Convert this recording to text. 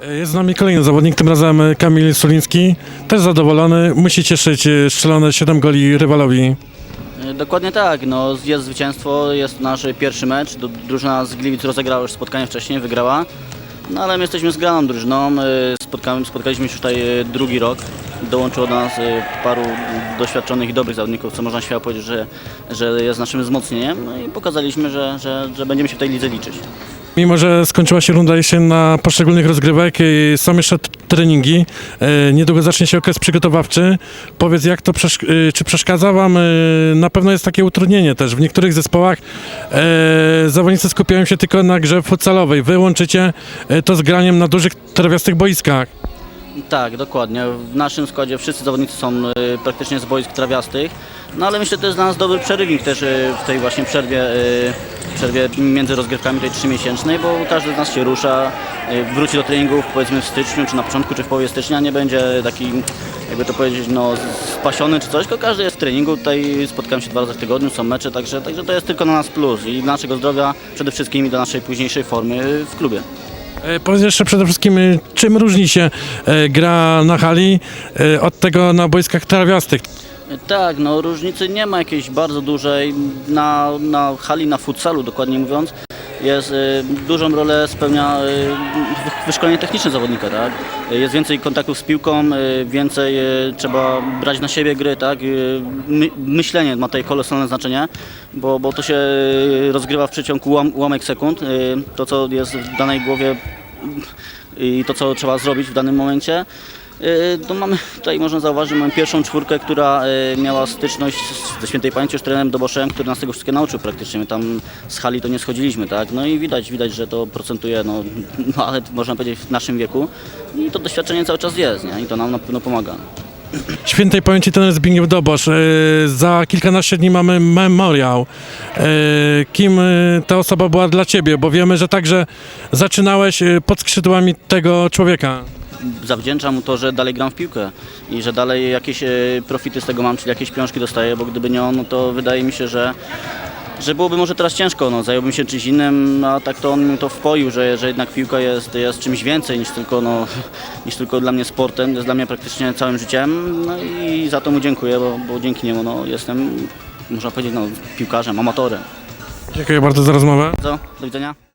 Jest z nami kolejny zawodnik, tym razem Kamil Soliński. Też zadowolony, musi cieszyć e, strzelone 7 goli rywalowi. E, Dokładnie tak, no, jest zwycięstwo, jest nasz pierwszy mecz. Drużyna z Gliwic rozegrała już spotkanie wcześniej, wygrała. No ale my jesteśmy zgraną drużyną, e, spotkamy, spotkaliśmy się tutaj e, drugi rok. Dołączyło do nas e, paru doświadczonych i dobrych zawodników, co można śmiało powiedzieć, że, że jest naszym wzmocnieniem. No i pokazaliśmy, że, że, że będziemy się w tej lidze liczyć. Mimo, że skończyła się runda jesienna poszczególnych rozgrywek, e, są jeszcze treningi. E, Niedługo zacznie się okres przygotowawczy. Powiedz, jak to e, czy przeszkadza Wam? E, Na pewno jest takie utrudnienie też. W niektórych zespołach zawodnicy skupiają się tylko na grze futsalowej. Wy łączycie to z graniem na dużych trawiastych boiskach. Tak, dokładnie. W naszym składzie wszyscy zawodnicy są praktycznie z boisk trawiastych, no ale myślę, że to jest dla nas dobry przerywnik też w tej właśnie przerwie, przerwie między rozgrywkami tej trzymiesięcznej, bo każdy z nas się rusza, e, wróci do treningów powiedzmy w styczniu, czy na początku, czy w połowie stycznia, nie będzie taki, jakby to powiedzieć, no spasiony czy coś, tylko każdy jest w treningu, tutaj spotkamy się dwa razy w tygodniu, są mecze, także, także to jest tylko na nas plus i dla naszego zdrowia przede wszystkim i do naszej późniejszej formy w klubie. E, Powiedz jeszcze przede wszystkim, e, czym różni się e, gra na hali od tego na boiskach trawiastych? Tak, no różnicy nie ma jakiejś bardzo dużej. Na, na hali, na futsalu dokładnie mówiąc, jest y, dużą rolę spełnia y, wy- wyszkolenie techniczne zawodnika, tak? Jest więcej kontaktów z piłką, y, więcej y, trzeba brać na siebie gry, tak? Y, my, myślenie ma tutaj kolosalne znaczenie, bo, bo to się y, rozgrywa w przeciągu ułam, ułamek sekund. Y, to, co jest w danej głowie i to, co trzeba zrobić w danym momencie. To mamy tutaj można zauważyć, mamy pierwszą czwórkę, która yy, miała styczność z- ze świętej pamięci już trenerem Doboszem, który nas tego wszystkiego nauczył praktycznie. My tam z hali to nie schodziliśmy, tak? No i widać, widać, że to procentuje, no, no ale można powiedzieć w naszym wieku. I to doświadczenie cały czas jest, nie? I to nam na pewno pomaga. Świętej pamięci ten Zbigniew Dobosz. E, Za kilkanaście dni mamy memoriał. E, Kim e, ta osoba była dla Ciebie? Bo wiemy, że także zaczynałeś e, pod skrzydłami tego człowieka. Zawdzięczam mu to, że dalej gram w piłkę i że dalej jakieś e, profity z tego mam, czyli jakieś pieniążki dostaję, bo gdyby nie on, no to wydaje mi się, że, że byłoby może teraz ciężko, no, zająłbym się czymś innym, a tak to on mi to wpoił, że, że jednak piłka jest, jest czymś więcej niż tylko, no, niż tylko dla mnie sportem, jest dla mnie praktycznie całym życiem no i za to mu dziękuję, bo, bo dzięki niemu no, jestem, można powiedzieć, no, piłkarzem, amatorem. Dziękuję bardzo za rozmowę. Co? Do widzenia.